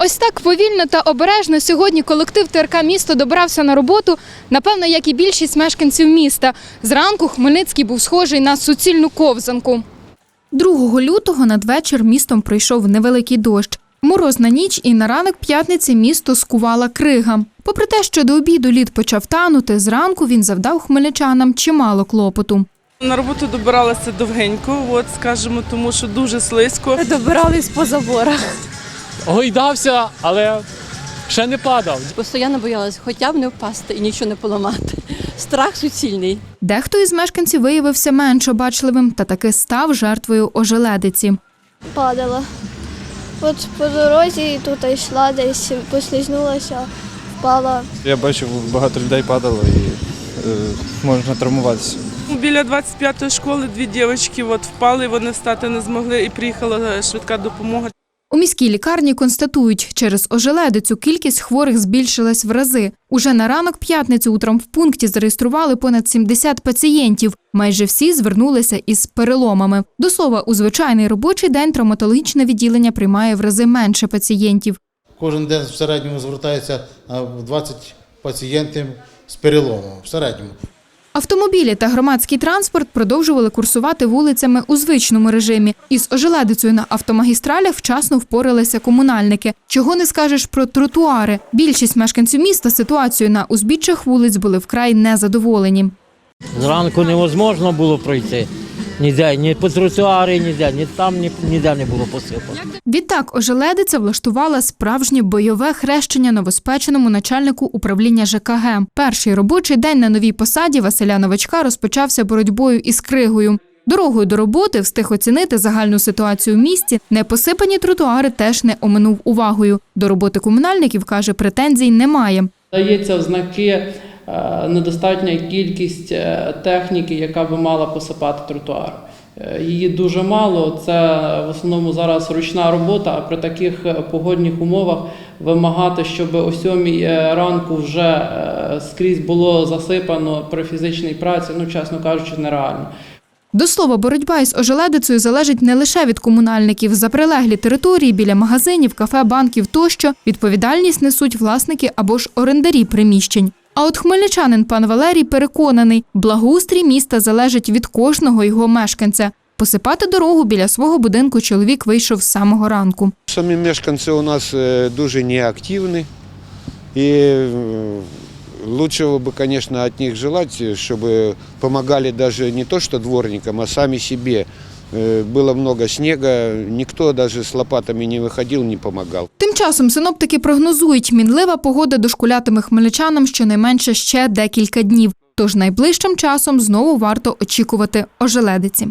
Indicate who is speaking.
Speaker 1: Ось так повільно та обережно сьогодні колектив ТРК місто добрався на роботу, напевно, як і більшість мешканців міста. Зранку Хмельницький був схожий на суцільну ковзанку. 2 лютого надвечір містом прийшов невеликий дощ. Морозна ніч і на ранок п'ятниці місто скувала крига. Попри те, що до обіду лід почав танути, зранку він завдав хмельничанам чимало клопоту.
Speaker 2: На роботу добиралася довгенько, от скажімо, тому що дуже слизько.
Speaker 3: Добирались по заборах.
Speaker 4: Гойдався, але ще не падав.
Speaker 3: Постоянно боялась хоча б не впасти і нічого не поламати. Страх суцільний.
Speaker 1: Дехто із мешканців виявився менш обачливим та таки став жертвою ожеледиці.
Speaker 5: падала. От по дорозі тут йшла десь, послизнулася, впала.
Speaker 6: Я бачив, багато людей падало і е, можна травмуватися.
Speaker 2: Біля 25-ї школи дві дівчатки от впали, вони встати не змогли і приїхала швидка допомога.
Speaker 1: У міській лікарні констатують, через ожеледицю кількість хворих збільшилась в рази. Уже на ранок п'ятниці у травмпункті зареєстрували понад 70 пацієнтів. Майже всі звернулися із переломами. До слова, у звичайний робочий день травматологічне відділення приймає в рази менше пацієнтів.
Speaker 7: Кожен день в середньому звертається а, 20 пацієнтів з переломом. В середньому.
Speaker 1: Автомобілі та громадський транспорт продовжували курсувати вулицями у звичному режимі. Із ожеледицею на автомагістралях вчасно впоралися комунальники. Чого не скажеш про тротуари. Більшість мешканців міста ситуацією на узбіччях вулиць були вкрай незадоволені.
Speaker 8: Зранку невозможно було пройти. Ніде, ні по тротуарі, ніде, ні там, ні, ніде не було посипано.
Speaker 1: Відтак ожеледиця влаштувала справжнє бойове хрещення новоспеченому начальнику управління ЖКГ. Перший робочий день на новій посаді Василя Новачка розпочався боротьбою із кригою. Дорогою до роботи встиг оцінити загальну ситуацію в місті. Непосипані тротуари теж не оминув увагою. До роботи комунальників каже, претензій немає.
Speaker 9: Дається в знаки недостатня кількість е, техніки, яка би мала посипати тротуар. Е, Її дуже мало. Це в основному зараз ручна робота. А при таких е, погодних умовах вимагати, щоб о сьомій е, ранку вже е, скрізь було засипано при фізичній праці, ну чесно кажучи, нереально.
Speaker 1: До слова, боротьба із ожеледицею залежить не лише від комунальників. За прилеглі території біля магазинів, кафе, банків тощо відповідальність несуть власники або ж орендарі приміщень. А от хмельничанин пан Валерій переконаний, благоустрій міста залежить від кожного його мешканця. Посипати дорогу біля свого будинку чоловік вийшов з самого ранку.
Speaker 10: Самі мешканці у нас е, дуже неактивні. І е, лучшего бы, конечно, от них желать, чтобы помогали даже не то что дворникам, а сами себе. Э, Было много снега, никто даже с лопатами не выходил, не помогал.
Speaker 1: Тим часом синоптики прогнозують, мінлива погода дошкулятиме хмельничанам щонайменше ще декілька днів. Тож найближчим часом знову варто очікувати ожеледиці.